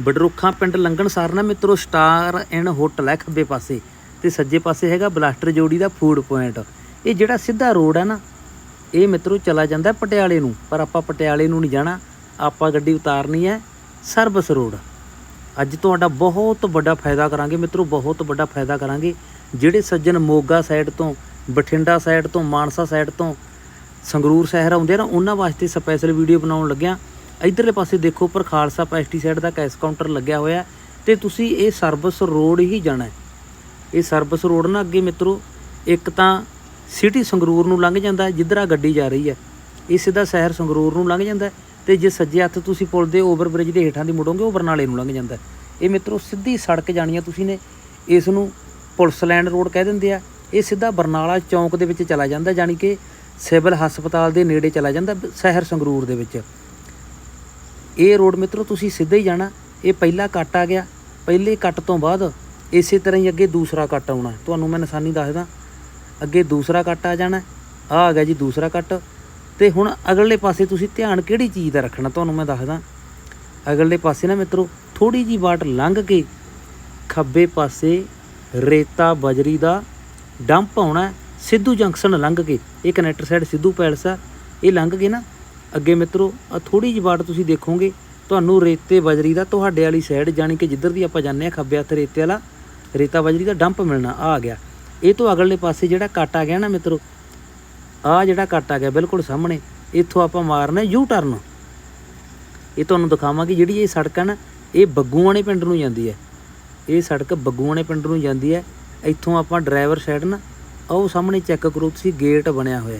ਬਡਰੁੱਖਾਂ ਪਿੰਡ ਲੰਘਣ ਸਾਰ ਨਾ ਮਿੱਤਰੋ, ਸਟਾਰ ਐਨ ਹੋਟਲ ਹੈ ਖੱਬੇ ਪਾਸੇ ਤੇ ਸੱਜੇ ਪਾਸੇ ਹੈਗਾ ਬਲਾਸਟਰ ਜੋੜੀ ਦਾ ਫੂਡ ਪੁਆਇੰਟ। ਇਹ ਜਿਹੜਾ ਸਿੱਧਾ ਰੋਡ ਹੈ ਨਾ, ਇਹ ਮਿੱਤਰੋ ਚਲਾ ਜਾਂਦਾ ਪਟਿਆਲੇ ਨੂੰ, ਪਰ ਆਪਾਂ ਪਟਿਆਲੇ ਨੂੰ ਨਹੀਂ ਜਾਣਾ, ਆਪਾਂ ਗੱਡੀ ਉਤਾਰਨੀ ਹੈ ਸਰਵਿਸ ਰੋਡ। ਅੱਜ ਤੁਹਾਡਾ ਬਹੁਤ ਵੱਡਾ ਫਾਇਦਾ ਕਰਾਂਗੇ ਮਿੱਤਰੋ, ਬਹੁਤ ਵੱਡਾ ਫਾਇਦਾ ਕਰਾਂਗੇ। ਜਿਹੜੇ ਸੱਜਣ ਮੋਗਾ ਸਾਈਡ ਤੋਂ, ਬਠਿੰਡਾ ਸਾਈਡ ਤੋਂ, ਮਾਨਸਾ ਸਾਈਡ ਤੋਂ ਸੰਗਰੂਰ ਸ਼ਹਿਰ ਆਉਂਦੇ ਆ ਨਾ, ਉਹਨਾਂ ਵਾਸਤੇ ਸਪੈਸ਼ਲ ਵੀਡੀਓ ਬਣਾਉਣ ਲੱਗਿਆ ਇਧਰਲੇ ਪਾਸੇ ਦੇਖੋ ਪਰ ਖਾਲਸਾ ਪੈਸਟੀਸਾਈਡ ਦਾ ਕੈਸ਼ ਕਾਊਂਟਰ ਲੱਗਿਆ ਹੋਇਆ ਤੇ ਤੁਸੀਂ ਇਹ ਸਰਵਿਸ ਰੋਡ ਹੀ ਜਾਣਾ ਹੈ। ਇਹ ਸਰਵਿਸ ਰੋਡ ਨਾ ਅੱਗੇ ਮਿੱਤਰੋ, ਇੱਕ ਤਾਂ ਸਿਟੀ ਸੰਗਰੂਰ ਨੂੰ ਲੰਘ ਜਾਂਦਾ ਜਿੱਧਰ ਆ ਗੱਡੀ ਜਾ ਰਹੀ ਹੈ। ਇਹ ਸਿੱਧਾ ਸ਼ਹਿਰ ਸੰਗਰੂਰ ਨੂੰ ਲੰਘ ਜਾਂਦਾ ਹੈ ਤੇ ਜੇ ਸੱਜੇ ਹੱਥ ਤੁਸੀਂ ਪੁਲ ਦੇ ਓਵਰ ਬ੍ਰਿਜ ਦੇ ਹੇਠਾਂ ਦੀ ਮੁੜੋਗੇ, ਉਹ ਬਰਨਾਲੇ ਨੂੰ ਲੰਘ ਜਾਂਦਾ ਇਹ ਮਿੱਤਰੋ ਸਿੱਧੀ ਸੜਕ ਜਾਣੀ ਆ ਤੁਸੀਂ ਨੇ। ਇਸ ਨੂੰ ਪੁਲਿਸ ਲੈਂਡ ਰੋਡ ਕਹਿ ਦਿੰਦੇ ਆ। ਇਹ ਸਿੱਧਾ ਬਰਨਾਲਾ ਚੌਂਕ ਦੇ ਵਿੱਚ ਚਲਾ ਜਾਂਦਾ, ਜਾਣੀ ਕਿ ਸਿਵਲ ਹਸਪਤਾਲ ਦੇ ਨੇੜੇ ਚਲਾ ਜਾਂਦਾ ਸ਼ਹਿਰ ਸੰਗਰੂਰ ਦੇ ਵਿੱਚ। ਇਹ ਰੋਡ ਮਿੱਤਰੋ ਤੁਸੀਂ ਸਿੱਧਾ ਹੀ ਜਾਣਾ, ਇਹ ਪਹਿਲਾ ਕੱਟ ਆ ਗਿਆ। ਪਹਿਲੇ ਕੱਟ ਤੋਂ ਬਾਅਦ ਇਸੇ ਤਰ੍ਹਾਂ ਹੀ ਅੱਗੇ ਦੂਸਰਾ ਕੱਟ ਆਉਣਾ। ਤੁਹਾਨੂੰ ਮੈਂ ਨਿਸ਼ਾਨੀ ਦੱਸਦਾ, ਅੱਗੇ ਦੂਸਰਾ ਕੱਟ ਆ ਜਾਣਾ, ਆ ਆ ਗਿਆ ਜੀ ਦੂਸਰਾ ਕੱਟ। ਤੇ ਹੁਣ ਅਗਲੇ ਪਾਸੇ ਤੁਸੀਂ ਧਿਆਨ ਕਿਹੜੀ ਚੀਜ਼ ਦਾ ਰੱਖਣਾ ਤੁਹਾਨੂੰ ਮੈਂ ਦੱਸਦਾ। ਅਗਲੇ ਪਾਸੇ ਨਾ ਮਿੱਤਰੋ ਥੋੜੀ ਜੀ ਵਾਟ ਲੰਘ ਕੇ ਖੱਬੇ ਪਾਸੇ ਰੇਤਾ ਬਜਰੀ ਦਾ ਡੰਪ ਆਉਣਾ, ਸਿੱਧੂ ਜੰਕਸ਼ਨ ਲੰਘ ਕੇ। ਇਹ ਕਨੈਕਟਰ ਸਾਈਡ ਸਿੱਧੂ ਪੈਲਸ ਆ। ਇਹ ਲੰਘ ਕੇ ਨਾ ਅੱਗੇ ਮਿੱਤਰੋ ਆ ਥੋੜੀ ਜਿਹੀ ਵਾਟ ਤੁਸੀਂ ਦੇਖੋਗੇ, ਤੁਹਾਨੂੰ ਰੇਤੇ ਬਜਰੀ ਦਾ ਤੁਹਾਡੇ ਵਾਲੀ ਸਾਈਡ ਜਾਣੀ ਕਿ ਜਿੱਧਰ ਦੀ ਆਪਾਂ ਜਾਂਦੇ ਆ ਖੱਬੇ ਹੱਥ ਰੇਤੇ ਵਾਲਾ, ਰੇਤਾ ਬਜਰੀ ਦਾ ਡੰਪ ਮਿਲਣਾ, ਆ ਆ ਗਿਆ। ਇਹ ਤੋਂ ਅਗਲੇ ਪਾਸੇ ਜਿਹੜਾ ਕੱਟ ਆ ਗਿਆ ਨਾ ਮਿੱਤਰੋ ਆ ਜਿਹੜਾ ਕੱਟ ਆ ਗਿਆ ਬਿਲਕੁਲ ਸਾਹਮਣੇ, ਇੱਥੋਂ ਆਪਾਂ ਮਾਰਨਾ ਯੂ ਟਰਨ ਇਹ ਤੁਹਾਨੂੰ ਦਿਖਾਵਾਂਗੇ ਜਿਹੜੀ ਇਹ ਸੜਕ ਹੈ ਨਾ, ਇਹ ਬੱਗੂਆਣੇ ਪਿੰਡ ਨੂੰ ਜਾਂਦੀ ਹੈ। ਇਹ ਸੜਕ ਬੱਗੂਆਣੇ ਪਿੰਡ ਨੂੰ ਜਾਂਦੀ ਹੈ। ਇੱਥੋਂ ਆਪਾਂ ਡਰਾਈਵਰ ਸਾਈਡ ਨਾ ਉਹ ਸਾਹਮਣੇ ਚੈੱਕ ਕਰੋ, ਤੁਸੀਂ ਗੇਟ ਬਣਿਆ ਹੋਇਆ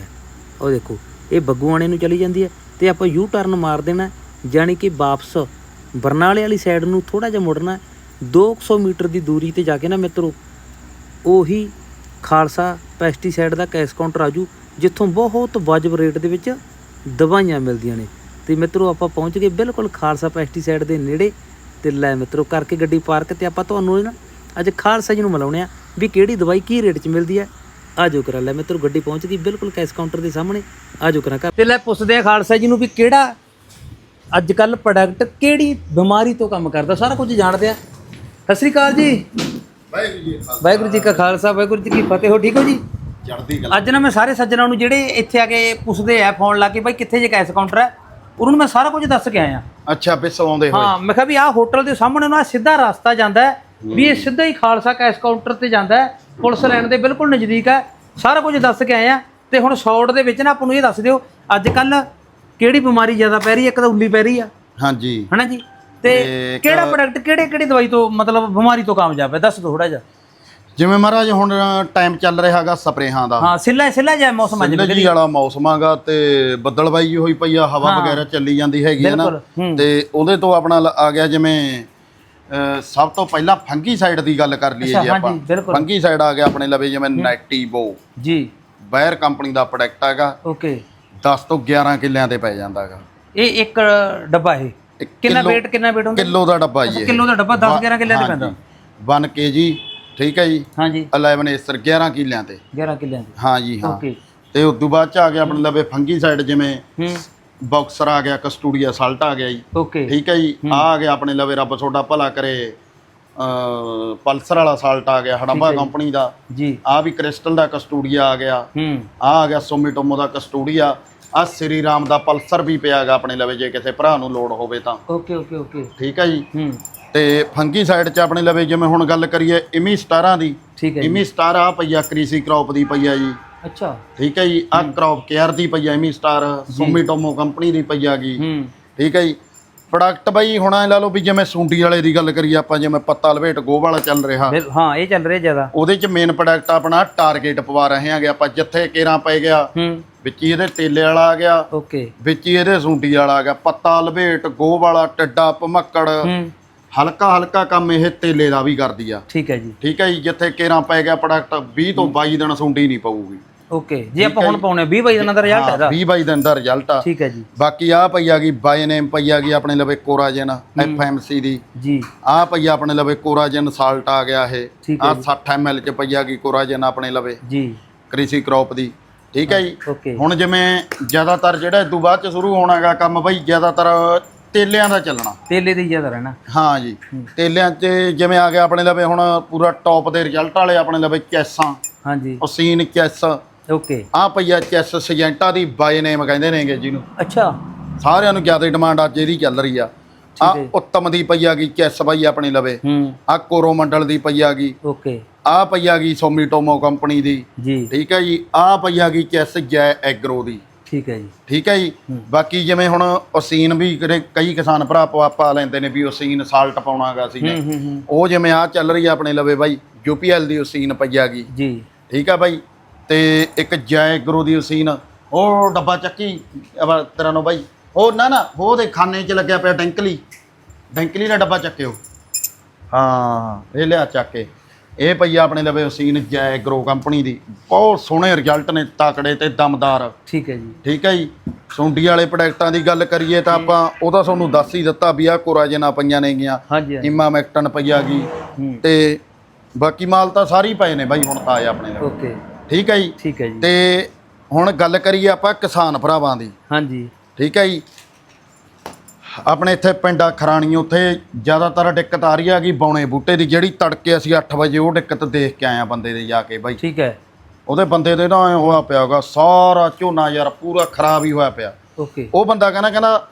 ਉਹ ਦੇਖੋ, ਇਹ ਬੱਗੂਆਣੇ ਨੂੰ ਚਲੀ ਜਾਂਦੀ ਹੈ। ਤੇ ਆਪਾਂ ਯੂ ਟਰਨ ਮਾਰ ਦੇਣਾ, ਜਾਣੀ ਕਿ ਵਾਪਸ ਬਰਨਾਲੇ ਵਾਲੀ ਸਾਈਡ ਨੂੰ ਥੋੜਾ ਜਿਹਾ ਮੁੜਨਾ ਹੈ। 200 ਮੀਟਰ ਦੀ ਦੂਰੀ ਤੇ ਜਾ ਕੇ ਨਾ ਮਿੱਤਰੋ, ਉਹੀ ਖਾਲਸਾ ਪੈਸਟੀਸਾਈਡ ਦਾ ਕੈਸ਼ ਕਾਊਂਟਰ ਆਜੂ ਜਿੱਥੋਂ ਬਹੁਤ ਵਾਜਬ ਰੇਟ ਦੇ ਵਿੱਚ ਦਵਾਈਆਂ ਮਿਲਦੀਆਂ ਨੇ ਤੇ ਮਿੱਤਰੋ, ਆਪਾਂ ਪਹੁੰਚ ਗਏ ਬਿਲਕੁਲ ਖਾਲਸਾ ਪੈਸਟੀਸਾਈਡ ਦੇ ਨੇੜੇ, ਤੇ ਲੈ ਮਿੱਤਰੋ, ਕਰਕੇ ਗੱਡੀ ਪਾਰਕ ਤੇ ਆਪਾਂ ਤੁਹਾਨੂੰ ਨਾ ਅੱਜ ਖਾਲਸਾ ਜੀ ਨੂੰ ਮਿਲਾਉਣੇ ਆ ਵੀ ਕਿਹੜੀ ਦਵਾਈ ਕੀ ਰੇਟ 'ਚ ਮਿਲਦੀ ਹੈ ਆਜੋ ਕਰਾ ਲੈ ਮਿੱਤਰੋ ਗੱਡੀ ਪਹੁੰਚ ਗਈ ਬਿਲਕੁਲ ਕੈਸ਼ ਕਾਊਂਟਰ ਦੇ ਸਾਹਮਣੇ। ਆਜੋ ਕਰਾ ਕਰ ਤੇ ਲੈ ਪੁੱਛਦੇ ਆ ਖਾਲਸਾ ਜੀ ਨੂੰ ਵੀ ਕਿਹੜਾ ਅੱਜ ਕੱਲ ਪ੍ਰੋਡਕਟ ਕਿਹੜੀ ਬਿਮਾਰੀ ਤੋਂ ਕੰਮ ਕਰਦਾ ਸਾਰਾ ਕੁਝ ਜਾਣਦੇ ਆ। ਸਤਿ ਸ੍ਰੀ ਅਕਾਲ ਜੀ। ਵਾਹਿਗੁਰੂ ਜੀ ਕਾ ਵਾਹਿਗੁਰੂ ਜੀ ਕਾ ਖਾਲਸਾ ਵਾਹਿਗੁਰੂ ਜੀ ਕੀ ਫਤਿਹ ਹੋ ਠੀਕ ਹੋ ਜੀ? ਚੜ੍ਹਦੀ ਕਲਾ। ਅੱਜ ਨਾ ਮੈਂ ਸਾਰੇ ਸੱਜਣਾਂ ਨੂੰ ਜਿਹੜੇ ਇੱਥੇ ਆ ਕੇ ਪੁੱਛਦੇ ਆ ਫੋਨ ਲਾ ਕੇ ਬਾਈ ਕਿੱਥੇ ਜੇ ਕੈਸ਼ ਕਾਊਂਟਰ ਹੈ ਉਹਨਾਂ ਨੂੰ ਮੈਂ ਸਾਰਾ ਕੁਝ ਦੱਸ ਕੇ ਆਇਆ। ਅੱਛਾ ਪਿੱਛੋਂ ਆਉਂਦੇ ਹੋਏ। ਹਾਂ ਮੈਂ ਕਿਹਾ ਵੀ ਆਹ ਹੋਟਲ ਦੇ ਸਾਹਮਣੇ ਨਾ ਸਿੱਧਾ ਰਸਤਾ ਜਾਂਦਾ ਹੈ ਵੀ ਇਹ ਸਿੱਧਾ ਹੀ ਖਾਲਸਾ ਕੈਸ਼ ਕਾਊਂਟਰ ਤੇ ਜਾਂਦਾ ਹੈ। ਪੁਲਿਸ ਲਾਈਨ ਦੇ ਬਿਲਕੁਲ ਨਜ਼ਦੀਕ ਹੈ। ਸਾਰਾ ਕੁਝ ਦੱਸ ਕੇ ਆਏ ਆ। ਤੇ ਹੁਣ ਸ਼ਾਰਟ ਦੇ ਵਿੱਚ ਨਾ ਆਪਾਂ ਨੂੰ ਇਹ ਦੱਸ ਦਿਓ ਅੱਜ ਕੱਲ ਕਿਹੜੀ ਬਿਮਾਰੀ ਜ਼ਿਆਦਾ ਪੈ ਰਹੀ ਹੈ? ਇੱਕ ਤਾਂ ਉੱਲੀ ਪੈ ਰਹੀ ਆ। ਹਾਂਜੀ। ਹਨਾ ਜੀ? ਤੇ ਕਿਹੜਾ ਪ੍ਰੋਡਕਟ ਕਿਹੜੇ ਕਿਹੜੀ ਦਵਾਈ ਤੋਂ ਮਤਲਬ ਬਿਮਾਰੀ ਤੋਂ ਕਾਮਯਾਬ ਹੈ? ਦੱਸ ਦਿਓ ਥੋੜਾ ਜਿਹਾ। ਜਿਵੇਂ ਮਹਾਰਾਜ ਹੁਣ ਟਾਈਮ ਚੱਲ ਰਿਹਾਗਾ ਸਪਰੇਹਾਂ ਦਾ। ਹਾਂ ਸਿੱਲਾ ਸਿੱਲਾ ਜਿਹਾ ਮੌਸਮ ਅੱਜ ਜੀ ਵਾਲਾ ਮੌਸਮ ਆਗਾ ਤੇ ਬੱਦਲਬਾਈ ਹੋਈ ਪਈ ਆ ਹਵਾ ਵਗੈਰਾ ਚੱਲੀ ਜਾਂਦੀ ਹੈਗੀ ਹੈ ਨਾ। ਤੇ ਉਹਦੇ ਤੋਂ ਆਪਣਾ ਆ ਗਿਆ ਜਿਵੇਂ ਸਭ ਤੋਂ ਪਹਿਲਾਂ ਫੰਗੀ ਸਾਈਡ ਦੀ ਗੱਲ ਕਰ ਲਈਏ ਜੀ ਆਪਾਂ। ਬਿਲਕੁਲ। ਫੰਗੀ ਸਾਈਡ ਆ ਗਿਆ ਆਪਣੇ ਲਵੇ ਜਿਵੇਂ ਨੈਟੀਵੋ ਜੀ। ਬਾਇਰ ਕੰਪਨੀ ਦਾ ਪ੍ਰੋਡਕਟ ਹੈਗਾ। ਓਕੇ। 10 ਤੋਂ 11 ਕਿੱਲਿਆਂ ਤੇ ਪੈ ਜਾਂਦਾਗਾ ਇਹ ਇੱਕ ਡੱਬਾ ਇਹ? ਕਿੰਨਾ weight ਕਿੰਨਾ weight ਹੁੰਦਾ? ਕਿਲੋ ਦਾ ਡੱਬਾ ਜੀ। ਕਿਲੋ ਦਾ ਡੱਬਾ 10 11 ਕਿੱਲਿਆਂ ਦੇ ਪੈਂਦਾ। 1 ਕੇਜੀ ਠੀਕ ਹੈ ਜੀ? ਹਾਂਜੀ। 11 ਏਸਰ 11 ਕਿੱਲਿਆਂ ਤੇ। 11 ਕਿੱਲਿਆਂ ਦੀ ਹਾਂ ਜੀ ਹਾਂ। ਓਕੇ। ਤੇ ਉਸ ਤੋਂ ਬਾਅਦ ਚ ਆ ਗਿਆ ਆਪਣੇ ਲਵੇ ਫੰਗੀ ਸਾਈਡ ਜਿਵੇਂ ਹੂੰ। ਬਾਕਸਰ ਆ ਗਿਆ ਕਸਟੂਡੀਆ ਸਾਲਟ ਆ ਗਿਆ ਜੀ। ਓਕੇ ਠੀਕ ਹੈ ਜੀ? ਆ ਆ ਗਿਆ ਆਪਣੇ ਲਵੇ ਰੱਬ ਤੁਹਾਡਾ ਭਲਾ ਕਰੇ। ਅ ਪਲਸਰ ਵਾਲਾ ਸਾਲਟ ਆ ਗਿਆ ਹੜੰਬਾ ਕੰਪਨੀ ਦਾ। ਜੀ। ਆ ਵੀ ਕ੍ਰਿਸਟਲ ਦਾ ਕਸਟੂਡੀਆ ਆ ਗਿਆ। ਹੂੰ। ਆ ਆ ਗਿਆ ਸੋਮੀਟੋਮੋ ਦਾ ਕਸਟੂਡੀਆ ਆ ਸ੍ਰੀ ਰਾਮ ਦਾ ਪਲਸਰ ਵੀ ਪਿਆਗਾ ਆਪਣੇ ਲਵੇ ਜੇ ਕਿਸੇ ਭਰਾ ਨੂੰ ਲੋੜ ਹੋਵੇ ਤਾਂ। ਓਕੇ ਓਕੇ ਓਕੇ ਠੀਕ ਹੈ ਜੀ? ਹੂੰ। ਤੇ ਫੰਗੀ ਸਾਈਡ 'ਚ ਆਪਣੇ ਲਵੇ ਜਿਵੇਂ ਹੁਣ ਗੱਲ ਕਰੀਏ ਇਮੀ ਸਟਾਰਾਂ ਦੀ। ਠੀਕ ਹੈ ਇਮੀ ਸਟਾਰ ਆ ਪਈਆ ਕ੍ਰੀਸੀ ਕ੍ਰੌਪ ਦੀ ਪਈਆ ਜੀ। ਅੱਛਾ। ਠੀਕ ਹੈ ਜੀ ਆ ਕ੍ਰੌਪ ਕੇਅਰ ਦੀ ਪਈਆ ਇਮੀ ਸਟਾਰ ਸੋਮੀਟੋਮੋ ਕੰਪਨੀ ਦੀ ਪਈਆ ਗਈ ਹੂੰ। ਠੀਕ ਹੈ ਜੀ। ਪ੍ਰੋਡਕਟ ਬਾਈ ਹੁਣ ਇਹ ਲਾ ਲਓ ਵੀ ਜਿਵੇਂ ਸੁੰਡੀ ਵਾਲੇ ਦੀ ਗੱਲ ਕਰੀਏ ਆਪਾਂ ਜਿਵੇਂ ਪੱਤਾ ਲਵੇਟ ਗੋਹ ਵਾਲਾ ਚੱਲ ਰਿਹਾ। ਹਾਂ ਇਹ ਚੱਲ ਰਿਹਾ ਜ਼ਿਆਦਾ। ਉਹਦੇ 'ਚ ਮੇਨ ਪ੍ਰੋਡਕਟ ਆਪਣਾ ਟਾਰਗੇਟ ਪਵਾ ਰਹੇ ਹਾਂਗੇ ਆਪਾਂ ਜਿੱਥੇ ਕੇਰਾਂ ਪੈ ਗਿਆ। ਹੂੰ। ਵਿੱਚ ਹੀ ਇਹਦੇ ਤੇਲੇ ਵਾਲਾ ਆ ਗਿਆ। ਓਕੇ। ਵਿੱਚ ਹੀ ਇਹਦੇ ਸੁੰਡੀ ਵਾਲਾ ਆ ਗਿਆ। ਪੱਤਾ ਲਵੇਟ ਗੋਹ ਵਾਲਾ ਟੱਡਾ ਭਮੱਕੜ। ਹਲਕਾ ਹਲਕਾ ਕੰਮ ਇਹ ਤੇਲੇ ਦਾ ਵੀ ਕਰਦੀ ਆ। ਠੀਕ ਹੈ ਜੀ। ਠੀਕ ਹੈ ਜੀ ਜਿੱਥੇ ਕੇਰਾਂ ਪੈ ਗਿਆ ਪ੍ਰੋਡਕਟ 20 ਤੋਂ 22 ਦਿਨ ਸੁੰਡੀ ਨਹੀਂ ਪਊਗੀ। ਓਕੇ ਜੇ ਆਪਾਂ ਹੁਣ ਪਾਉਣੇ 20 ਬਾਈ ਦਿਨਾਂ ਦਾ ਰਿਜ਼ਲਟ ਹੈ ਇਹਦਾ 20 22 ਦਿਨ ਦਾ ਰਿਜ਼ਲਟ ਆ। ਠੀਕ ਹੈ ਜੀ। ਬਾਕੀ ਆ ਪਈ ਆ ਗਈ ਬਾਈ ਨੇਮ ਪਈ ਆ ਗਈ ਆਪਣੇ ਲਵੇ ਕੋਰਾਜਨ ਐਫਐਮਸੀ ਦੀ। ਜੀ। ਆ ਪਈ ਆ ਆਪਣੇ ਲਵੇ ਕੋਰਾਜਨ ਸਾਲਟ ਆ ਗਿਆ ਇਹ। ਆ 60 ml ਚ ਪਈ ਆ ਗਈ ਕੋਰਾਜਨ ਆਪਣੇ ਲਵੇ। ਜੀ। ਕ੍ਰਿਸ਼ੀ ਕ੍ਰੌਪ ਦੀ। ਠੀਕ ਹੈ ਜੀ। ਹੁਣ ਜਿਵੇਂ ਜ਼ਿਆਦਾਤਰ ਜਿਹੜਾ ਇਦੋਂ ਬਾਅਦ ਚ ਸ਼ੁਰੂ ਹੋਣਾਗਾ ਕੰਮ ਬਈ ਜ਼ਿਆਦਾਤਰ ਤੇਲਿਆਂ ਦਾ ਚੱਲਣਾ। ਤੇਲੇ ਦੀ ਜ਼ਿਆਦਾ ਰਹਿਣਾ। ਹਾਂ ਜੀ। ਤੇਲਿਆਂ 'ਚ ਜਿਵੇਂ ਆ ਗਿਆ ਆਪਣੇ ਲਵੇ ਹੁਣ ਪੂਰਾ ਟੌਪ ਦੇ ਰਿਜ਼ਲਟ ਵਾਲੇ ਆਪਣੇ ਲਵੇ ਚੈਸਾਂ ਹਾਂਜੀ ਓਸੀਨ ਚੈਸ ਓਕੇ ਆ ਪਈਆ ਚੈਸ ਸਜੈਂਟਾ ਦੀ ਬਾਈ ਨੇਮ ਕਹਿੰਦੇ ਨੇਗੇ ਜਿਹਨੂੰ। ਅੱਛਾ। ਸਾਰਿਆਂ ਨੂੰ ਜ਼ਿਆਦਾ ਡਿਮਾਂਡ ਅੱਜ ਇਹਦੀ ਚੱਲ ਰਹੀ ਆ। ਆ। ਉੱਤਮ ਦੀ ਪਈ ਆ ਗਈ ਚੈਸ ਬਾਈ ਆਪਣੇ ਲਵੇ। ਹੂੰ। ਆ ਕੋਰੋਮੰਡਲ ਦੀ ਪਈ ਆ ਗਈ ਓਕੇ ਆ ਪਈ ਆ ਗਈ ਸੋਮੀਟੋਮੋ ਕੰਪਨੀ ਦੀ। ਜੀ। ਠੀਕ ਹੈ ਜੀ। ਆ ਪਈ ਆ ਗਈ ਚੈਸ ਜੈ ਐਗਰੋ ਦੀ। ਠੀਕ ਹੈ ਜੀ। ਠੀਕ ਹੈ ਜੀ। ਬਾਕੀ ਜਿਵੇਂ ਹੁਣ ਓਸੀਨ ਵੀ ਕਈ ਕਿਸਾਨ ਭਰਾ ਪਾ ਪਾ ਲੈਂਦੇ ਨੇ ਵੀ ਓਸੀਨ ਸਾਲਟ ਪਾਉਣਾਗਾ ਸੀ ਉਹ ਜਿਵੇਂ ਆ ਚੱਲ ਰਹੀ ਆ ਆਪਣੇ ਲਵੇ ਬਾਈ ਯੂਪੀਐਲ ਦੀ ਓਸੀਨ ਪਈ ਆ ਗਈ ਜੀ। ਠੀਕ ਆ ਬਾਈ। ਤੇ ਇੱਕ ਜੈ ਗੁਰੂ ਦੀ ਉਸੀਨ ਉਹ ਡੱਬਾ ਚੱਕੀ ਅਬ ਤੇਰਾ ਨੂੰ ਬਾਈ। ਉਹ ਨਾ ਨਾ ਉਹ ਦੇ ਖਾਨੇ 'ਚ ਲੱਗਿਆ ਪਿਆ ਡੈਂਕਲੀ। ਡੈਂਕਲੀ ਦਾ ਡੱਬਾ ਚੱਕਿਓ। ਹਾਂ ਇਹ ਲਿਆ ਚੱਕ ਕੇ। ਇਹ ਪਈ ਆ ਆਪਣੇ ਲਵੇ ਉਸੀਨ ਜੈ ਗਰੋ ਕੰਪਨੀ ਦੀ। ਬਹੁਤ ਸੋਹਣੇ ਰਿਜ਼ਲਟ ਨੇ ਤਕੜੇ ਤੇ ਦਮਦਾਰ। ਠੀਕ ਹੈ ਜੀ। ਠੀਕ ਹੈ ਜੀ। ਸੁੰਡੀ ਵਾਲੇ ਪ੍ਰੋਡਕਟਾਂ ਦੀ ਗੱਲ ਕਰੀਏ ਤਾਂ ਆਪਾਂ ਉਹਦਾ ਤੁਹਾਨੂੰ ਦੱਸ ਹੀ ਦਿੱਤਾ ਵੀ ਆ ਕੋਰਾਜਨਾ ਪਈਆਂ ਨੇਗੀਆਂ। ਹਾਂਜੀ ਹਾਂਜੀ। ਇਮਾਮੈਕਟਨ ਪਈ ਆ ਗਈ। ਹੂੰ। ਤੇ ਬਾਕੀ ਮਾਲ ਤਾਂ ਸਾਰੀ ਪਏ ਨੇ ਬਾਈ ਹੁਣ ਤਾਂ ਆਏ ਆਪਣੇ ਲਵੇ। ਓਕੇ। ਠੀਕ ਹੈ ਜੀ? ਠੀਕ ਹੈ ਜੀ। ਤੇ ਹੁਣ ਗੱਲ ਕਰੀਏ ਆਪਾਂ ਕਿਸਾਨ ਭਰਾਵਾਂ ਦੀ। ਹਾਂਜੀ। ਠੀਕ ਹੈ ਜੀ? ਆਪਣੇ ਇੱਥੇ ਪਿੰਡਾ ਖਰਾਣੀ ਉੱਥੇ ਜ਼ਿਆਦਾਤਰ ਦਿੱਕਤ ਆ ਰਹੀ ਆ ਕਿ ਬੌਣੇ ਬੂਟੇ ਦੀ ਜਿਹੜੀ ਤੜਕੇ ਅਸੀਂ 8 ਵਜੇ ਉਹ ਦਿੱਕਤ ਦੇਖ ਕੇ ਆਏ ਆ ਬੰਦੇ ਦੇ ਜਾ ਕੇ ਬਾਈ। ਠੀਕ ਹੈ। ਉਹਦੇ ਬੰਦੇ ਦੇ ਨਾ ਐਂ ਹੋਇਆ ਪਿਆਗਾ ਸਾਰਾ ਝੋਨਾ ਯਾਰ ਪੂਰਾ ਖਰਾਬ ਹੀ ਹੋਇਆ ਪਿਆ। ਓਕੇ। ਉਹ ਬੰਦਾ ਕਹਿੰਦਾ ਕਹਿੰਦਾ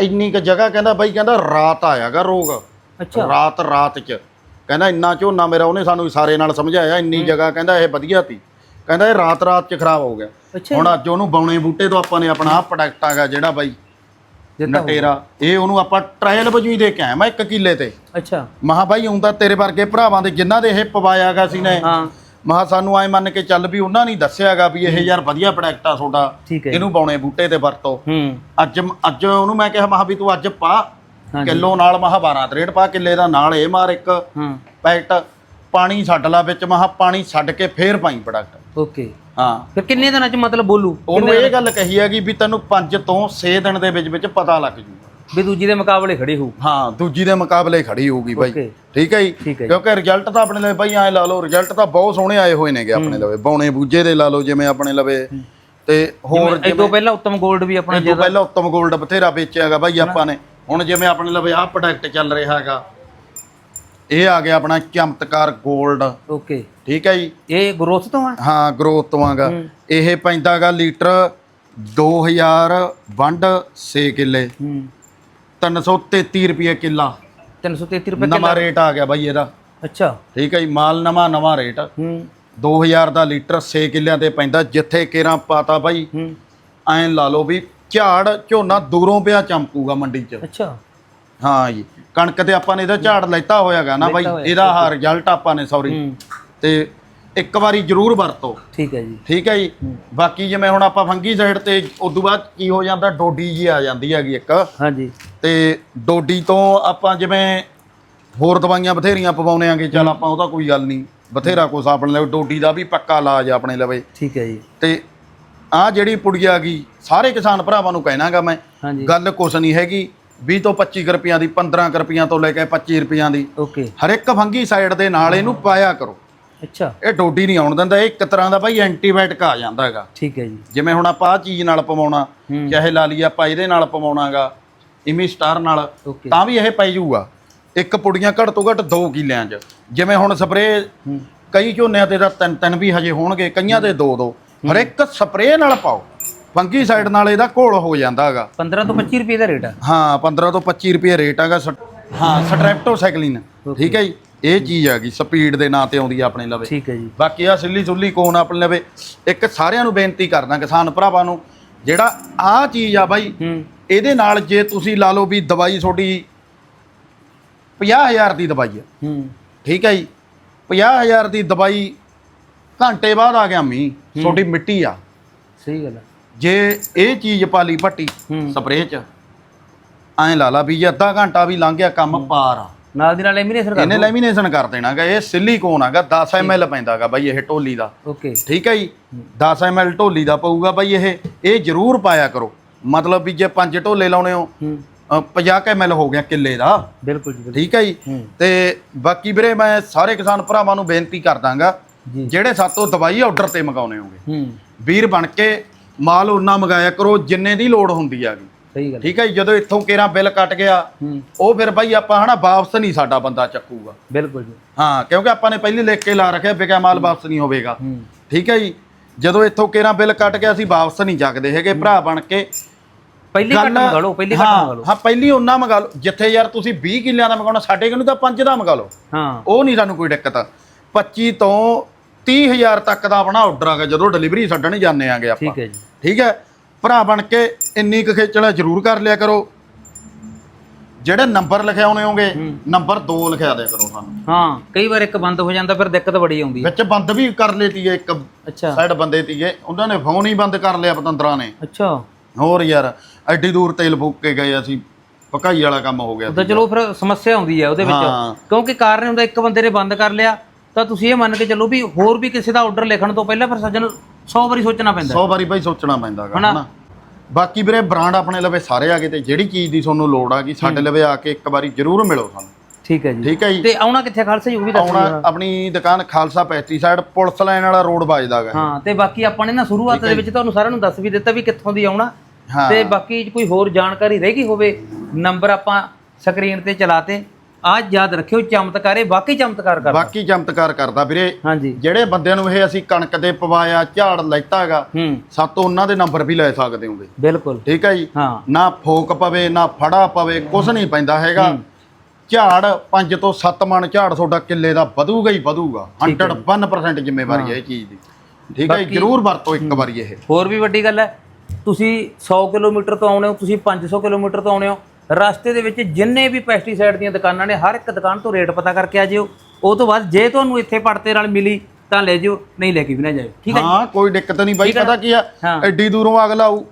ਇੰਨੀ ਕੁ ਜਗ੍ਹਾ ਕਹਿੰਦਾ ਬਾਈ ਕਹਿੰਦਾ ਰਾਤ ਆਇਆਗਾ ਰੋਗ। ਅੱਛਾ। ਰਾਤ ਰਾਤ ਚ। ਕਹਿੰਦਾ ਇੰਨਾ ਝੋਨਾ ਮੇਰਾ ਉਹਨੇ ਸਾਨੂੰ ਸਾਰੇ ਨਾਲ ਸਮਝਾਇਆ ਇੰਨੀ ਜਗ੍ਹਾ ਕਹਿੰਦਾ ਇਹ ਵਧੀਆ ਤੀ ਕਹਿੰਦਾ ਇਹ ਰਾਤ ਰਾਤ ਚ ਖਰਾਬ ਹੋ ਗਿਆ। ਹੁਣ ਅੱਜ ਉਹਨੂੰ ਬੌਣੇ ਬੂਟੇ ਤੋਂ ਆਪਾਂ ਨੇ ਆਪਣਾ ਆਹ ਪ੍ਰੋਡਕਟ ਆਗਾ ਜਿਹੜਾ ਬਾਈ। ਨਟੇਰਾ। ਇਹ ਉਹਨੂੰ ਆਪਾਂ ਟ੍ਰਾਇਲ ਵਜੋਂ ਹੀ ਦੇ ਕੇ ਆਇਆ ਮੈਂ ਇੱਕ ਕਿੱਲੇ ਤੇ। ਅੱਛਾ। ਮਹਾ ਬਾਈ ਹੁੰਦਾ ਤੇਰੇ ਵਰਗੇ ਭਰਾਵਾਂ ਦੇ ਜਿਨ੍ਹਾਂ ਦੇ ਇਹ ਪਵਾਇਆਗਾ ਸੀ ਨੇ ਹਾਂ। ਮਹਾ ਸਾਨੂੰ ਐ ਮੰਨ ਕੇ ਚੱਲ ਵੀ ਉਹਨਾਂ ਨੇ ਦੱਸਿਆਗਾ ਵੀ ਇਹ ਯਾਰ ਵਧੀਆ ਪ੍ਰੋਡਕਟ ਆ ਤੁਹਾਡਾ। ਇਹਨੂੰ ਬੌਣੇ ਬੂਟੇ ਤੇ ਵਰਤੋ। ਹੂੰ। ਅੱਜ ਅੱਜ ਉਹਨੂੰ ਮੈਂ ਕਿਹਾ ਮਹਾ ਵੀ ਤੂੰ ਅੱਜ ਪਾ। ਕਿਲੋ ਨਾਲ ਮਹਾ 12 ਤਰੇੜ ਪਾ ਕਿੱਲੇ ਦਾ ਨਾਲ ਇਹ ਮਾਰ ਇੱਕ ਹੂੰ। ਪੈਕਟ ਪਾਣੀ ਛੱਡ ਲਾ ਵਿੱਚ ਮਹਾ ਪਾਣੀ ਛੱਡ ਕੇ ਫੇਰ ਪਾਈ ਪ੍ਰੋਡਕਟ ਓਕੇ। ਹਾਂ। ਫਿਰ ਕਿੰਨੇ ਦਿਨਾਂ ਚ ਮਤਲਬ ਬੋਲੂ? ਉਹਨੂੰ ਇਹ ਗੱਲ ਕਹੀ ਹੈਗੀ ਵੀ ਤੈਨੂੰ 5 ਤੋਂ 6 ਦਿਨ ਦੇ ਵਿੱਚ ਵਿੱਚ ਪਤਾ ਲੱਗ ਜੂਗਾ ਵੀ ਦੂਜੀ ਦੇ ਮੁਕਾਬਲੇ ਖੜੇ ਹੋ ਹਾਂ ਦੂਜੀ ਦੇ ਮੁਕਾਬਲੇ ਖੜੀ ਹੋਊਗੀ ਬਾਈ. ਠੀਕ ਹੈ ਜੀ? ਜੀ। ਕਿਉਂਕਿ ਰਿਜ਼ਲਟ ਤਾਂ ਆਪਣੇ ਲਈ ਬਾਈ ਐ ਲਾ ਲਓ ਰਿਜ਼ਲਟ ਤਾਂ ਬਹੁਤ ਸੋਹਣੇ ਆਏ ਹੋਏ ਨੇਗੇ ਆਪਣੇ ਲਵੇ। ਬੌਣੇ ਬੂਝੇ ਦੇ ਲਾ ਲਓ ਜਿਵੇਂ ਆਪਣੇ ਲਵੇ। ਤੇ ਹੋਰ ਇਹ ਤੋਂ ਪਹਿਲਾਂ ਉੱਤਮ 골ਡ ਵੀ ਆਪਣਾ ਇਹ ਤੋਂ ਪਹਿਲਾਂ ਉੱਤਮ 골ਡ ਬਥੇਰਾ ਵੇਚਿਆਗਾ ਬਾਈ ਆਪਾਂ ਨੇ। ਹੁਣ ਜਿਵੇਂ ਆਪਣੇ ਲਵੇ ਆਹ ਪ੍ਰੋਡਕਟ ਚੱਲ ਰਿਹਾ ਹੈਗਾ ਇਹ ਆ ਗਿਆ ਆਪਣਾ ਚਮਤਕਾਰ 골ਡ ਓਕੇ। ਠੀਕ ਹੈ ਜੀ? ਇਹ ਗਰੋਥ ਤੋਂ ਆ? ਹਾਂ ਗਰੋਥ ਤੋਂ ਆਗਾ। ਇਹ ਪੈਂਦਾਗਾ ਲੀਟਰ 2000 ਵੰਡ 6 ਕਿੱਲੇ। ਹੂੰ। 333 ਰੁਪਏ ਕਿੱਲਾ। 333 ਰੁਪਏ ਨਵਾਂ ਰੇਟ ਆ ਗਿਆ ਬਾਈ ਇਹਦਾ। ਅੱਛਾ। ਠੀਕ ਹੈ ਜੀ ਮਾਲ ਨਵਾਂ ਨਵਾਂ ਰੇਟ ਹੂੰ। 2000 ਦਾ ਲੀਟਰ 6 ਕਿੱਲਿਆਂ ਤੇ ਪੈਂਦਾ ਜਿੱਥੇ ਕੇਰਾਂ ਪਾਤਾ ਬਾਈ। ਹੂੰ। ਐਂ ਲਾ ਲਓ ਵੀ ਝਾੜ ਝੋਨਾ ਦੂਰੋਂ ਪਿਆ ਚਮਕੂਗਾ ਮੰਡੀ 'ਚ। ਅੱਛਾ। ਹਾਂ ਜੀ। ਕਣਕ ਤੇ ਆਪਾਂ ਨੇ ਇਹਦਾ ਝਾੜ ਲੈਤਾ ਹੋਇਆਗਾ ਨਾ ਬਾਈ। ਇਹਦਾ ਹਾ ਰਿਜ਼ਲਟ ਆਪਾਂ ਨੇ ਸੌਰੀ ਤੇ ਇੱਕ ਵਾਰੀ ਜ਼ਰੂਰ ਵਰਤੋ। ਠੀਕ ਹੈ ਜੀ। ਠੀਕ ਹੈ ਜੀ। ਬਾਕੀ ਜਿਵੇਂ ਹੁਣ ਆਪਾਂ ਫੰਗੀ ਸਾਈਡ ਤੇ ਉਦੋਂ ਬਾਅਦ ਕੀ ਹੋ ਜਾਂਦਾ ਡੋਡੀ ਜੀ ਆ ਜਾਂਦੀ ਹੈਗੀ ਇੱਕ। ਹਾਂਜੀ। ਤੇ ਡੋਡੀ ਤੋਂ ਆਪਾਂ ਜਿਵੇਂ ਹੋਰ ਦਵਾਈਆਂ ਬਥੇਰੀਆਂ ਪਵਾਉਨੇ ਆਂਗੇ ਚੱਲ ਆਪਾਂ ਉਹਦਾ ਕੋਈ ਗੱਲ ਨਹੀਂ। ਬਥੇਰਾ ਕੁਛ ਆਪਣੇ ਲਈ ਡੋਡੀ ਦਾ ਵੀ ਪੱਕਾ ਇਲਾਜ ਆ ਆਪਣੇ ਲਵੇ। ਠੀਕ ਹੈ ਜੀ। ਤੇ ਆ ਜਿਹੜੀ ਪੁੜੀ ਆ ਗਈ ਸਾਰੇ ਕਿਸਾਨ ਭਰਾਵਾਂ ਨੂੰ ਕਹਿਣਾਗਾ ਮੈਂ ਹਾਂਜੀ। ਗੱਲ ਕੁਛ ਨਹੀਂ ਹੈਗੀ 20 ਤੋਂ 25 ਰੁਪਈਆਂ ਦੀ 15 ਕੁ ਰੁਪਈਆਂ ਤੋਂ ਲੈ ਕੇ 25 ਰੁਪਈਆਂ ਦੀ। ਓਕੇ। ਹਰ ਇੱਕ ਫੰਗੀ ਸਾਈਡ ਦੇ ਨਾਲ ਇਹਨੂੰ ਪਾਇਆ ਕਰੋ। ਅੱਛਾ। ਇਹ ਡੋਡੀ ਨਹੀਂ ਆਉਣ ਦਿੰਦਾ ਇਹ ਇੱਕ ਤਰ੍ਹਾਂ ਦਾ ਬਾਈ ਐਂਟੀਬਾਇਓਟਿਕ ਆ ਜਾਂਦਾ ਹੈਗਾ। ਠੀਕ ਹੈ ਜੀ। ਜਿਵੇਂ ਹੁਣ ਆਪਾਂ ਆਹ ਚੀਜ਼ ਨਾਲ ਪਵਾਉਣਾ। ਚਾਹੇ ਲਾ ਲਈ ਆਪਾਂ ਇਹਦੇ ਨਾਲ ਪਵਾਉਣਾਗਾ ਇਮੀ ਸਟਾਰ ਨਾਲ ਤਾਂ ਵੀ ਇਹ ਪੈ ਜਾਊਗਾ। ਇੱਕ ਪੁੜੀਆਂ ਘੱਟ ਤੋਂ ਘੱਟ 2 ਕਿੱਲਿਆਂ 'ਚ। ਜਿਵੇਂ ਹੁਣ ਸਪਰੇਅ ਹੂੰ। ਕਈ ਝੋਨਿਆਂ ਤੇ ਤਾਂ ਤਿੰਨ ਤਿੰਨ ਵੀ ਹਜੇ ਹੋਣਗੇ ਕਈਆਂ ਤੇ ਦੋ ਦੋ ਹਰ ਇੱਕ ਸਪਰੇਅ ਨਾਲ ਪਾਓ। ਫੰਗੀ ਸਾਈਡ ਨਾਲ ਇਹਦਾ ਘੋਲ ਹੋ ਜਾਂਦਾ ਹੈਗਾ। 15 ਤੋਂ 25 ਰੁਪਏ ਦਾ ਰੇਟ ਆ। ਹਾਂ 15 ਤੋਂ 25 ਰੁਪਏ ਰੇਟ ਹੈਗਾ ਹਾਂ ਸਟ੍ਰੈਪਟੋਸਾਈਕਲਿਨ ਠੀਕ ਹੈ ਜੀ? ਇਹ ਚੀਜ਼ ਹੈਗੀ ਸਪੀਡ ਦੇ ਨਾਂ ਤੇ ਆਉਂਦੀ ਆ ਆਪਣੇ ਲਵੇ। ਠੀਕ ਹੈ ਜੀ। ਬਾਕੀ ਆ ਸਿੱਲੀ ਸੁੱਲੀ ਕੋਨ ਆਪਣੇ ਲਵੇ। ਇੱਕ ਸਾਰਿਆਂ ਨੂੰ ਬੇਨਤੀ ਕਰਦਾ ਕਿਸਾਨ ਭਰਾਵਾਂ ਨੂੰ ਜਿਹੜਾ ਆ ਚੀਜ਼ ਆ ਬਾਈ ਹੂੰ। ਇਹਦੇ ਨਾਲ ਜੇ ਤੁਸੀਂ ਲਾ ਲਓ ਵੀ ਦਵਾਈ ਤੁਹਾਡੀ 50000 ਦੀ ਦਵਾਈ ਹੂੰ। ਠੀਕ ਹੈ ਜੀ? 50000 ਦੀ ਦਵਾਈ ਘੰਟੇ ਬਾਅਦ ਆ ਗਿਆ ਮੀਂਹ ਤੁਹਾਡੀ ਮਿੱਟੀ ਆ। ਸਹੀ ਗੱਲ ਹੈ ਜੇ ਇਹ ਚੀਜ਼ ਪਾਲੀ ਭੱਟੀ ਹੂੰ। ਸਪਰੇਅ ਚ ਐਂ ਲਾ ਲਾ ਵੀ ਜੇ ਅੱਧਾ ਘੰਟਾ ਵੀ ਲੰਘ ਗਿਆ ਕੰਮ ਪਾਰ ਆ। ਨਾਲ ਦੀ ਨਾਲ ਐਮੀਨੇਸ਼ਨ ਕਰ ਇਹਨੇ ਲੈਮੀਨੇਸ਼ਨ ਕਰ ਦੇਣਾਗਾ ਇਹ ਸਿਲੀਕੋਨ ਹੈਗਾ 10 ml ਪੈਂਦਾਗਾ ਬਾਈ ਇਹ ਢੋਲੀ ਦਾ। ਓਕੇ। ਠੀਕ ਹੈ। ਜੀ 10 ml ਢੋਲੀ ਦਾ ਪਊਗਾ ਬਾਈ ਇਹ ਇਹ ਜ਼ਰੂਰ ਪਾਇਆ ਕਰੋ। ਮਤਲਬ ਵੀ ਜੇ ਪੰਜ ਢੋਲੇ ਲਾਉਣੇ ਹੋ ਹੂੰ। ਅ, 50 ml ਹੋ ਗਿਆ ਕਿੱਲੇ ਦਾ। ਬਿਲਕੁਲ ਜੀ ਠੀਕ ਹੈ ਜੀ? ਤੇ ਬਾਕੀ ਵੀਰੇ ਮੈਂ ਸਾਰੇ ਕਿਸਾਨ ਭਰਾਵਾਂ ਨੂੰ ਬੇਨਤੀ ਕਰਦਾਗਾ ਜਿਹੜੇ ਸਾਤੋਂ ਦਵਾਈ ਆਰਡਰ ਤੇ ਮੰਗਾਉਣੇ ਹੋਗੇ ਹੂੰ। ਵੀਰ ਬਣ ਕੇ ਮਾਲ ਉਹਨਾਂ ਮੰਗਾਇਆ ਕਰੋ ਜਿੰਨੇ ਦੀ ਲੋੜ ਹੁੰਦੀ ਹੈਗੀ ਸਹੀ ਗੱਲ ਠੀਕ ਹੈ ਜਦੋਂ ਇੱਥੋਂ ਕੇਰਾ ਬਿੱਲ ਕੱਟ ਗਿਆ ਉਹ ਫਿਰ ਬਾਈ ਆਪਾਂ ਹਨਾ ਵਾਪਸ ਨਹੀਂ ਸਾਡਾ ਬੰਦਾ ਚੱਕੂਗਾ। ਬਿਲਕੁਲ ਜੀ। ਹਾਂ ਕਿਉਂਕਿ ਆਪਾਂ ਨੇ ਪਹਿਲੀ ਲਿਖ ਕੇ ਲਾ ਰੱਖਿਆ ਬਿਕਾ ਮਾਲ ਵਾਪਸ ਨਹੀਂ ਹੋਵੇਗਾ। ਠੀਕ ਹੈ ਜੀ ਜਦੋਂ ਇੱਥੋਂ ਕੇਰਾ ਬਿੱਲ ਕੱਟ ਗਿਆ ਅਸੀਂ ਵਾਪਸ ਨਹੀਂ ਚੱਕਦੇ ਹੈਗੇ ਭਰਾ ਬਣ ਕੇ। ਪਹਿਲੀ ਘੱਟ ਮੰਗਾ ਲਓ ਪਹਿਲੀ ਘੱਟ ਮੰਗਾ ਲਓ। ਹਾਂ ਪਹਿਲੀ ਉਹਨਾਂ ਮੰਗਾ ਲਓ। ਜਿੱਥੇ ਯਾਰ ਤੁਸੀਂ 20 ਕਿੱਲਿਆਂ ਦਾ ਮੰਗਾਉਣਾ ਸਾਡੇ ਕੋਲ ਤਾਂ 5 ਦਾ ਮੰਗਾ ਲਓ। ਹਾਂ। ਉਹ ਨਹੀਂ ਸਾਨੂੰ ਕੋਈ ਦਿੱਕਤ। 25 ਤੋਂ 30000 ਤੱਕ ਦਾ ਆਪਣਾ ਆਰਡਰ ਆਗਾ ਜਦੋਂ ਡਿਲੀਵਰੀ ਛੱਡਣ ਜਾਂਦੇ ਆਂਗੇ ਆਪਾਂ। ਠੀਕ ਹੈ ਜੀ। ਠੀਕ ਹੈ? ਭਰਾ ਬਣ ਕੇ ਇੰਨੀ ਕੁ ਖੇਚਲਾ ਜ਼ਰੂਰ ਕਰ ਲਿਆ ਕਰੋ। ਜਿਹੜੇ ਨੰਬਰ ਲਿਖਿਆਉਣੇ ਹੋਗੇ ਨੰਬਰ 2 ਲਿਖਿਆ ਦਿਆ ਕਰੋ ਸਾਨੂੰ। ਹਾਂ ਕਈ ਵਾਰ ਇੱਕ ਬੰਦ ਹੋ ਜਾਂਦਾ ਫਿਰ ਦਿੱਕਤ ਬੜੀ ਆਉਂਦੀ ਹੈ। ਵਿੱਚ ਬੰਦ ਵੀ ਕਰ ਲੇਤੀ ਹੈ ਇੱਕ ਅੱਛਾ। ਸਾਈਡ ਬੰਦੇ ਤੀਏ ਉਹਨਾਂ ਨੇ ਫੋਨ ਹੀ ਬੰਦ ਕਰ ਲਿਆ ਪਤੰਦਰਾਂ ਨੇ। ਅੱਛਾ। ਹੋਰ ਯਾਰ ਐਡੀ ਦੂਰ ਤੇਲ ਫੂਕ ਕੇ ਗਏ ਅਸੀਂ। ਪਕਾਈ ਵਾਲਾ ਕੰਮ ਹੋ ਗਿਆ ਤਾਂ ਚਲੋ ਫਿਰ ਸਮੱਸਿਆ ਆਉਂਦੀ ਹੈ ਉਹਦੇ। ਵਿੱਚ। ਕਿਉਂਕਿ ਕਾਰਨ ਹੁੰਦਾ ਇੱਕ ਬੰਦੇ ਨੇ ਬੰਦ ਕਰ ਲਿਆ ਤਾਂ ਤੁਸੀਂ ਇਹ ਮੰਨ ਕੇ ਚੱਲੋ ਵੀ ਹੋਰ ਵੀ ਕਿਸੇ ਦਾ ਆਰਡਰ ਲਿਖਣ ਤੋਂ ਪਹਿਲਾਂ ਫਿਰ ਸੱਜਣ 100 ਵਾਰੀ ਸੋਚਣਾ ਪੈਂਦਾ। 100 ਵਾਰੀ ਭਾਈ ਸੋਚਣਾ ਪੈਂਦਾ ਗਾ ਹਨਾ? ਹਨਾ? ਬਾਕੀ ਵੀਰੇ ਬ੍ਰਾਂਡ ਆਪਣੇ ਲਵੇ ਸਾਰੇ ਆ ਗਏ ਤੇ ਜਿਹੜੀ ਚੀਜ਼ ਦੀ ਤੁਹਾਨੂੰ ਲੋੜ ਆ ਗਈ ਸਾਡੇ ਲਵੇ ਆ ਕੇ ਇੱਕ ਵਾਰੀ ਜ਼ਰੂਰ ਮਿਲੋ ਸਾਨੂੰ। ਠੀਕ ਹੈ ਜੀ। ਠੀਕ ਹੈ ਜੀ? ਤੇ ਆਉਣਾ ਕਿੱਥੇ ਖਾਲਸਾ ਜੀ ਉਹ ਵੀ ਦੱਸ ਦਿਓ। ਆਉਣਾ ਆਪਣੀ ਦੁਕਾਨ ਖਾਲਸਾ ਪੈਸਟੀਸਾਈਡ ਪੁਲਿਸ ਲਾਈਨ ਵਾਲਾ ਰੋਡ ਵੱਜਦਾ ਗਾ। ਹਾਂ ਤੇ ਬਾਕੀ ਆਪਾਂ ਨੇ ਨਾ ਸ਼ੁਰੂਆਤ ਦੇ ਵਿੱਚ ਤੁਹਾਨੂੰ ਸਾਰਿਆਂ ਨੂੰ ਦੱਸ ਵੀ ਦਿੱਤਾ ਵੀ ਕਿੱਥੋਂ ਦੀ ਆਉਣਾ। ਹਾਂ। ਤੇ ਬਾਕੀ ਕੋਈ ਹੋਰ ਜਾਣਕਾਰੀ ਰਹਿ ਗਈ ਹੋਵੇ ਨੰਬਰ ਆਪਾਂ ਸਕਰੀਨ ਤੇ ਚਲਾਤੇ ਆਹ ਯਾਦ ਰੱਖਿਓ ਚਮਤਕਾਰ ਵਾਕਈ ਚਮਤਕਾਰ ਕਰਦਾ। ਬਾਕੀ ਚਮਤਕਾਰ ਕਰਦਾ ਵੀਰੇ। ਹਾਂਜੀ। ਜਿਹੜੇ ਬੰਦਿਆਂ ਨੂੰ ਇਹ ਅਸੀਂ ਕਣਕ ਦੇ ਪਵਾਇਆ ਝਾੜ ਲੈਤਾ ਹੈਗਾ ਹੂੰ। ਸਾਤੋਂ ਉਹਨਾਂ ਦੇ ਨੰਬਰ ਵੀ ਲੈ ਸਕਦੇ ਹੋਗੇ ਬਿਲਕੁਲ। ਠੀਕ ਹੈ ਜੀ? ਹਾਂ। ਨਾ ਫੋਕ ਪਵੇ ਨਾ ਫੜਾ ਪਵੇ ਕੁਝ ਨਹੀਂ ਪੈਂਦਾ ਹੈਗਾ। ਝਾੜ 5 ਤੋਂ 7 ਮਣ ਝਾੜ ਤੁਹਾਡਾ ਕਿੱਲੇ ਦਾ ਵਧੂਗਾ ਹੀ ਵਧੂਗਾ। 101% ਜ਼ਿੰਮੇਵਾਰੀ ਹੈ ਇਹ ਚੀਜ਼ ਦੀ। ਠੀਕ ਹੈ? ਜ਼ਰੂਰ ਵਰਤੋ ਇੱਕ ਵਾਰੀ ਇਹ। ਹੋਰ ਵੀ ਵੱਡੀ ਗੱਲ ਹੈ ਤੁਸੀਂ 100 ਕਿਲੋਮੀਟਰ ਤੋਂ ਆਉਣੇ ਹੋ ਤੁਸੀਂ 500 ਕਿਲੋਮੀਟਰ ਤੋਂ ਆਉਣੇ ਹੋ ਰਸਤੇ ਦੇ ਵਿੱਚ ਜਿੰਨੇ ਵੀ ਪੈਸਟੀਸਾਈਡ ਦੀਆਂ ਦੁਕਾਨਾਂ ਨੇ ਹਰ ਇੱਕ ਦੁਕਾਨ ਤੋਂ ਰੇਟ ਪਤਾ ਕਰਕੇ ਆ ਜਿਓ। ਉਹ ਤੋਂ ਬਾਅਦ ਜੇ ਤੁਹਾਨੂੰ ਇੱਥੇ ਪੜਤੇ ਨਾਲ ਮਿਲੀ ਤਾਂ ਲੈ ਜਿਓ ਨਹੀਂ ਲੈ ਕੇ ਵੀ ਨਾ ਜਾਇਓ। ਠੀਕ ਹੈ ਹਾਂ ਕੋਈ ਦਿੱਕਤ ਨਹੀਂ ਬਾਈ ਪਤਾ ਕੀ ਆ। ਐਡੀ ਦੂਰੋਂ ਅਗਲਾ ਆਊ।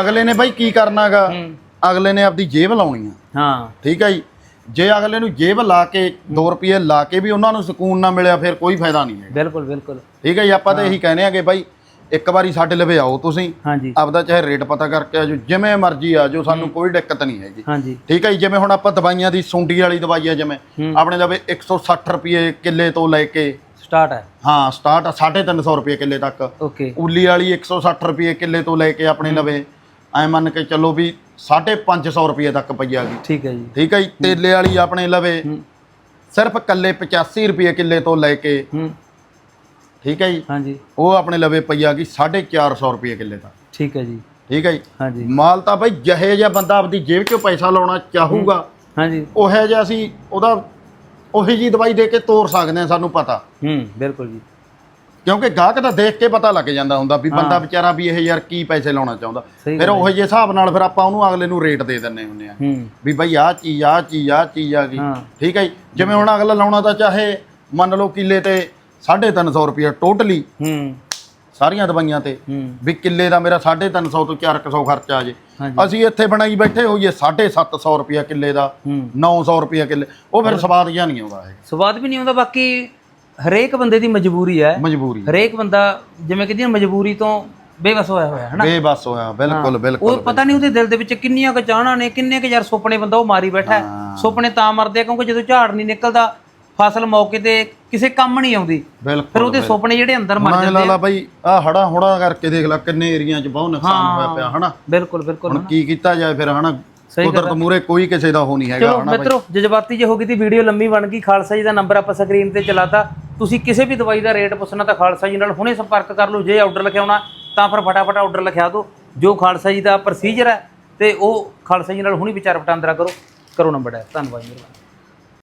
ਅਗਲੇ ਨੇ ਬਾਈ ਕੀ ਕਰਨਾਗਾ। ਅਗਲੇ ਨੇ ਆਪਦੀ ਜੇਬ ਲਾਉਣੀ ਆ। ਹਾਂ। ਠੀਕ ਹੈ ਜੀ? ਜੇ ਅਗਲੇ ਨੂੰ ਜੇਬ ਲਾ ਕੇ 2 ਰੁਪਏ ਲਾ ਕੇ ਵੀ ਉਹਨਾਂ ਨੂੰ ਸਕੂਨ ਨਾ ਮਿਲਿਆ ਫਿਰ ਕੋਈ ਫਾਇਦਾ ਨਹੀਂ ਹੈ ਬਿਲਕੁਲ ਬਿਲਕੁਲ। ਠੀਕ ਹੈ ਜੀ? ਆਪਾਂ ਤਾਂ ਇਹੀ ਕਹਿੰਦੇ ਆਗੇ ਬਾਈ ਇੱਕ ਵਾਰੀ ਸਾਡੇ ਲਵੇ ਆਓ ਤੁਸੀਂ ਹਾਂਜੀ। ਆਪਦਾ ਚਾਹੇ ਰੇਟ ਪਤਾ ਕਰਕੇ ਆਜੋ ਜਿਵੇਂ ਮਰਜ਼ੀ ਆਜੋ ਸਾਨੂੰ ਕੋਈ ਦਿੱਕਤ ਨਹੀਂ ਹੈਗੀ। ਹਾਂਜੀ। ਠੀਕ ਹੈ ਜੀ ਜਿਵੇਂ ਹੁਣ ਆਪਾਂ ਦਵਾਈਆਂ ਦੀ ਸੁੰਡੀ ਵਾਲੀ ਦਵਾਈ ਆ ਜਿਵੇਂ ਆਪਣੇ ਲਵੇ 160 ਰੁਪਏ ਕਿੱਲੇ ਤੋਂ ਲੈ ਕੇ ਸਟਾਰਟ ਹੈ। ਹਾਂ ਸਟਾਰਟ 350 ਰੁਪਏ ਕਿੱਲੇ ਤੱਕ। ਓਕੇ। ਉੱਲੀ ਵਾਲੀ 160 ਰੁਪਏ ਕਿੱਲੇ ਤੋਂ ਲੈ ਕੇ ਆਪਣੇ ਲਵੇ ਐ ਮੰਨ ਕੇ ਚੱਲੋ ਵੀ 550 ਰੁਪਏ ਤੱਕ ਪਈ ਆ ਗਈ। ਠੀਕ ਹੈ ਜੀ। ਠੀਕ ਹੈ ਜੀ ਤੇਲੇ ਵਾਲੀ ਆਪਣੇ ਲਵੇ ਸਿਰਫ ਕੱਲੇ 85 ਰੁਪਏ ਕਿੱਲੇ ਤੋਂ ਲੈ ਕੇ ਹੂੰ। ਠੀਕ ਹੈ ਜੀ? ਹਾਂਜੀ। ਉਹ ਆਪਣੇ ਲਵੇ ਪਈ ਆ ਗਈ 450 ਰੁਪਏ ਕਿੱਲੇ ਦਾ। ਠੀਕ ਹੈ ਜੀ। ਠੀਕ ਹੈ ਜੀ? ਹਾਂਜੀ। ਮਾਲ ਤਾਂ ਬਈ ਜਿਹੇ ਜਿਹਾ ਬੰਦਾ ਆਪਦੀ ਜੇਬ 'ਚੋਂ ਪੈਸਾ ਲਾਉਣਾ ਚਾਹੂਗਾ। ਹਾਂਜੀ। ਉਹੇ ਜਿਹਾ ਅਸੀਂ ਉਹਦਾ ਉਹੀ ਜੀ ਦਵਾਈ ਦੇ ਕੇ ਤੋਰ ਸਕਦੇ ਹਾਂ ਸਾਨੂੰ ਪਤਾ। ਹੂੰ ਬਿਲਕੁਲ ਜੀ। ਕਿਉਂਕਿ ਗਾਹਕ ਤਾਂ ਦੇਖ ਕੇ ਪਤਾ ਲੱਗ ਜਾਂਦਾ ਹੁੰਦਾ ਵੀ ਬੰਦਾ ਵਿਚਾਰਾ ਵੀ ਇਹ ਯਾਰ ਕੀ ਪੈਸੇ ਲਾਉਣਾ ਚਾਹੁੰਦਾ। ਫਿਰ ਉਹੇ ਜਿਹੇ ਹਿਸਾਬ ਨਾਲ ਫਿਰ ਆਪਾਂ ਉਹਨੂੰ ਅਗਲੇ ਨੂੰ ਰੇਟ ਦੇ ਦਿੰਨੇ ਹੁੰਦੇ ਆ ਵੀ ਬਈ ਆਹ ਚੀਜ਼ ਆਹ ਚੀਜ਼ ਆਹ ਚੀਜ਼ ਆ ਗਈ। ਠੀਕ ਹੈ ਜੀ? ਜਿਵੇਂ ਹੁਣ ਅਗਲਾ ਲਾਉਣਾ ਤਾਂ ਚਾਹੇ ਮੰਨ ਲਓ ਕਿੱਲੇ ਤੇ 350 ਰੁਪਏ ਟੋਟਲੀ। ਹੂੰ। ਸਾਰੀਆਂ ਦਵਾਈਆਂ ਤੇ। ਵੀ ਕਿੱਲੇ ਦਾ ਮੇਰਾ 350 ਤੋਂ 400 ਖਰਚਾ ਆ ਜੇ ਅਸੀਂ ਇੱਥੇ ਬਣਾਈ ਬੈਠੇ ਹੋਈਏ 750 ਰੁਪਏ ਕਿੱਲੇ ਦਾ ਹੂੰ। 900 ਰੁਪਏ ਕਿੱਲੇ। ਉਹ ਫਿਰ ਸਵਾਦ ਜਿਹਾ ਨਹੀਂ ਆਉਂਦਾ ਹੈ ਸਵਾਦ ਵੀ ਨਹੀਂ ਆਉਂਦਾ ਬਾਕੀ ਹਰੇਕ ਬੰਦੇ ਦੀ ਮਜਬੂਰੀ ਹੈ। ਮਜਬੂਰੀ ਹਰੇਕ ਬੰਦਾ ਜਿਵੇਂ ਕਹਿੰਦੀ ਮਜਬੂਰੀ ਤੋਂ ਬੇਵਸ ਹੋਇਆ ਹੋਇਆ ਹੈ ਨਾ? ਬੇਬਸ ਹੋਇਆ ਬਿਲਕੁਲ ਉਹ ਬਿਲਕੁਲ ਪਤਾ ਨਹੀਂ ਉਹਦੇ ਦਿਲ ਦੇ ਵਿੱਚ ਕਿੰਨੀਆਂ ਕੁ ਚਾਹਣਾ ਨੇ ਕਿੰਨੇ ਕੁ ਯਾਰ ਸੁਪਨੇ ਬੰਦਾ ਉਹ ਮਾਰੀ ਬੈਠਾ ਸੁਪਨੇ ਤਾਂ ਮਰਦੇ ਕਿਉਂਕਿ ਜਦੋਂ ਝਾੜ ਨਹੀਂ ਨਿਕਲਦਾ ਫਸਲ ਮੌਕੇ ਤੇ ਕਿਸੇ ਕੰਮ ਨਹੀਂ ਆਉਂਦੀ। ਫਿਰ ਬਿਲਕੁਲ। ਉਹਦੇ ਸੁਪਨੇ ਜਿਹੜੇ ਅੰਦਰ ਮਰ ਹੁਣ ਜਾਂਦੇ ਲਾ ਲਾ ਬਾਈ ਆ ਹੜਾ ਹੁੜਾ ਕਰਕੇ ਦੇਖ ਲੈ ਕਿੰਨੇ ਏਰੀਆ 'ਚ ਬਹੁਤ ਨੁਕਸਾਨ ਹੋਇਆ ਪਿਆ ਹਨਾ? ਬਿਲਕੁਲ ਬਿਲਕੁਲ ਹੁਣ ਕੀ ਕੀਤਾ ਜਾਏ ਫਿਰ ਹਨਾ? ਸਹੀ ਗੱਲ ਕੁਦਰਤ ਮੂਰੇ ਕੋਈ ਕਿਸੇ ਦਾ ਹੋ ਨਹੀਂ ਹੈਗਾ ਚਲੋ ਹਨਾ ਮਿੱਤਰੋ ਜਜ਼ਬਾਤੀ ਜੇ ਹੋ ਗਈ ਤੀ ਵੀਡੀਓ ਲੰਮੀ ਬਣ ਗਈ। ਖਾਲਸਾ ਜੀ ਦਾ ਨੰਬਰ ਆਪਾਂ ਸਕਰੀਨ ਤੇ ਚਲਾਤਾ। ਤੁਸੀਂ ਕਿਸੇ ਵੀ ਦਵਾਈ ਦਾ ਰੇਟ ਪੁੱਛਣਾ ਤਾਂ ਖਾਲਸਾ ਜੀ ਨਾਲ ਹੁਣੇ ਸੰਪਰਕ ਕਰ ਲਓ। ਜੇ ਆਰਡਰ ਲਿਖਾਉਣਾ ਤਾਂ ਫਿਰ ਫਟਾਫਟ ਆਰਡਰ ਲਿਖਾ ਦਿਓ। ਜੋ ਖਾਲਸਾ ਜੀ ਦਾ ਪ੍ਰੋਸੀਜਰ ਹੈ ਤੇ ਉਹ ਖਾਲਸਾ ਜੀ ਨਾਲ ਹੁਣੀ ਵਿਚਾਰ ਵਟਾਂਦਰਾ ਕਰੋ। ਕਰੋ ਨੰਬਰ ਹੈ ਧੰਨਵਾਦ ਮਿਹਰਬਾਨੀ।